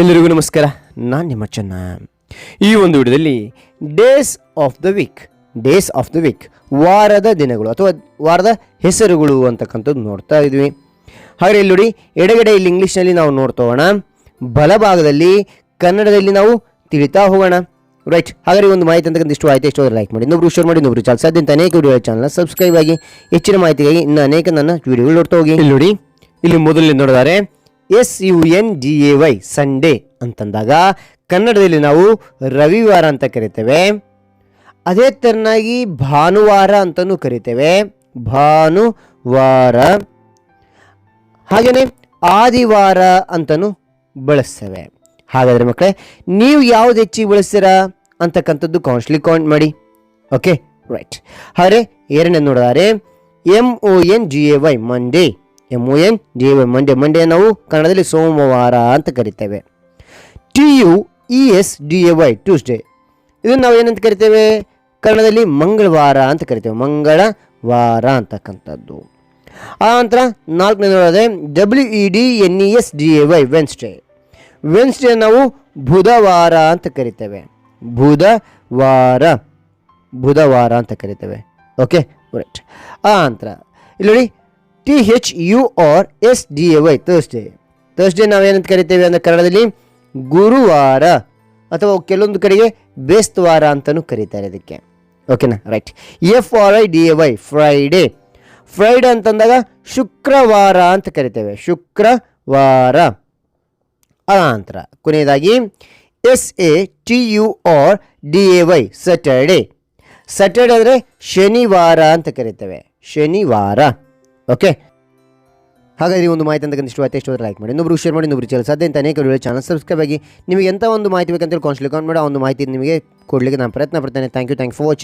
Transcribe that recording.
ಎಲ್ಲರಿಗೂ ನಮಸ್ಕಾರ. ನಾನು ನಿಮ್ಮ ಚೆನ್ನ ಈ ಒಂದು ವಿಡಿಯೋದಲ್ಲಿ days of the week days of the week ವಾರದ ದಿನಗಳು ಅಥವಾ ವಾರದ ಹೆಸರುಗಳು ಅಂತಕ್ಕಂಥದ್ದು ನೋಡ್ತಾ ಇದ್ವಿ. ಹಾಗೆ ಇಲ್ಲಿ ನೋಡಿ, ಎಡಗಡೆ ಇಲ್ಲಿ ಇಂಗ್ಲೀಷ್ನಲ್ಲಿ ನಾವು ನೋಡ್ತಾ ಹೋಗೋಣ. ಬಲಭಾಗದಲ್ಲಿ ಕನ್ನಡದಲ್ಲಿ ನಾವು ತಿಳಿತಾ ಹೋಗೋಣ. ರೈಟ್ ಹಾಗಾದ್ರೆ ಒಂದು ಮಾಹಿತಿ ಅಂತಕ್ಕಂಥ ಇಷ್ಟು ಆಯ್ತು. ಎಷ್ಟು ಲೈಕ್ ಮಾಡಿ. ಇನ್ನೊಬ್ರು ಶೇರ್ ಮಾಡಿ, ಇನ್ನೊಬ್ರು ಚಾಲ್ ಸಾಧ್ಯಂತ ಅನೇಕ ವಿಡಿಯೋ ಚಾನಲ್ ಸಬ್ಸ್ಕ್ರೈಬ್ ಆಗಿ ಹೆಚ್ಚಿನ ಮಾಹಿತಿಗಾಗಿ ಇನ್ನು ಅನೇಕ ನನ್ನ ವಿಡಿಯೋಗಳು ನೋಡ್ತಾ ಹೋಗಿ. ಇಲ್ಲಿ ನೋಡಿ, ಇಲ್ಲಿ ಮೊದಲನೇ ನೋಡಿದರೆ S U N D A Y Sunday ಅಂತಂದಾಗ ಕನ್ನಡದಲ್ಲಿ ನಾವು ರವಿವಾರ ಅಂತ ಕರಿತೇವೆ. ಅದೇ ತೆರನಾಗಿ ಭಾನುವಾರ ಅಂತಲೂ ಕರಿತೇವೆ. ಭಾನುವಾರ. ಹಾಗೆಯೇ ಆದಿವಾರ ಅಂತಲೂ ಬಳಸ್ತೇವೆ. ಹಾಗಾದರೆ ಮಕ್ಕಳೇ, ನೀವು ಯಾವ್ದು ಹೆಚ್ಚಿಗೆ ಬಳಸ್ತೀರಾ ಅಂತಕ್ಕಂಥದ್ದು ಕೌನ್ಸ್ಲಿಂಗ್ ಕೌಂಟ್ ಮಾಡಿ. ಓಕೆ ರೈಟ್ ಹಾಗೆ ಎರಡನೇ ನೋಡಿದರೆ M O N G A Y Monday M O N D A Y Monday, Monday ನಾವು ಕನ್ನಡದಲ್ಲಿ ಸೋಮವಾರ ಅಂತ ಕರಿತೇವೆ. T U E S D A Y Tuesday. ಇದನ್ನು ನಾವು ಏನಂತ ಕರಿತೇವೆ? ಕನ್ನಡದಲ್ಲಿ ಮಂಗಳವಾರ ಅಂತ ಕರಿತೇವೆ. ಮಂಗಳವಾರ ಅಂತಕ್ಕಂಥದ್ದು. ಆ ನಂತರ ನಾಲ್ಕನೇ ನೋಡೋದೆ W E D N E S D A Y Wednesday Wednesday ನಾವು ಬುಧವಾರ ಅಂತ ಕರಿತೇವೆ. ಬುಧವಾರ. ಬುಧವಾರ ಅಂತ ಕರಿತೇವೆ. ಓಕೆ ರೈಟ್ ಆ ನಂತರ, ಇಲ್ಲಿ ನೋಡಿ T H U R S D A Y Thursday Thursday ನಾವೇನಂತ ಕರಿತೇವೆ ಅಂದರೆ ಕನ್ನಡದಲ್ಲಿ ಗುರುವಾರ ಅಥವಾ ಕೆಲವೊಂದು ಕಡೆಗೆ ಬೇಸ್ತವಾರ ಅಂತಲೂ ಕರೀತಾರೆ ಇದಕ್ಕೆ. ಓಕೆನಾ right F R I D A Y Friday Friday ಅಂತಂದಾಗ ಶುಕ್ರವಾರ ಅಂತ ಕರಿತೇವೆ. ಶುಕ್ರವಾರ. ಅನಂತರ. ಕೊನೆಯದಾಗಿ S A T U R D A Y Saturday Saturday ಅಂದರೆ ಶನಿವಾರ ಅಂತ ಕರಿತೇವೆ. ಶನಿವಾರ. ಓಕೆ ಹಾಗಾದರೆ ಒಂದು ಮಾಹಿತಿ ಅಂತ ಇಷ್ಟು ಆಯ್ತು ಎಷ್ಟು ಲೈಕ್ ಮಾಡಿ. ಇನ್ನೊಬ್ರು ಶೇರ್ ಮಾಡಿ ಇನ್ನೊಬ್ರು ಚಾನಲ್ ಸದ್ಯ ಅಂತ ಅನೇಕ ವಿಡಿಯೋ ಚಾನಲ್ ಸಬ್ಸ್ಕ್ರೈಬ್ ಆಗಿ ನಿಮಗೆ ಎಂಥ ಒಂದು ಮಾಹಿತಿ ಬೇಕಂತೇಳಿ ಕಾನ್ಸ್ಟ್ಲಿ ಕಾನ್ ಮಾಡಿ, ಆ ಒಂದು ಮಾಹಿತಿ ನಿಮಗೆ ಕೊಡಲಿಕ್ಕೆ ನಾನು ಪ್ರಯತ್ನ ಪಡ್ತೇನೆ. Thank you thank for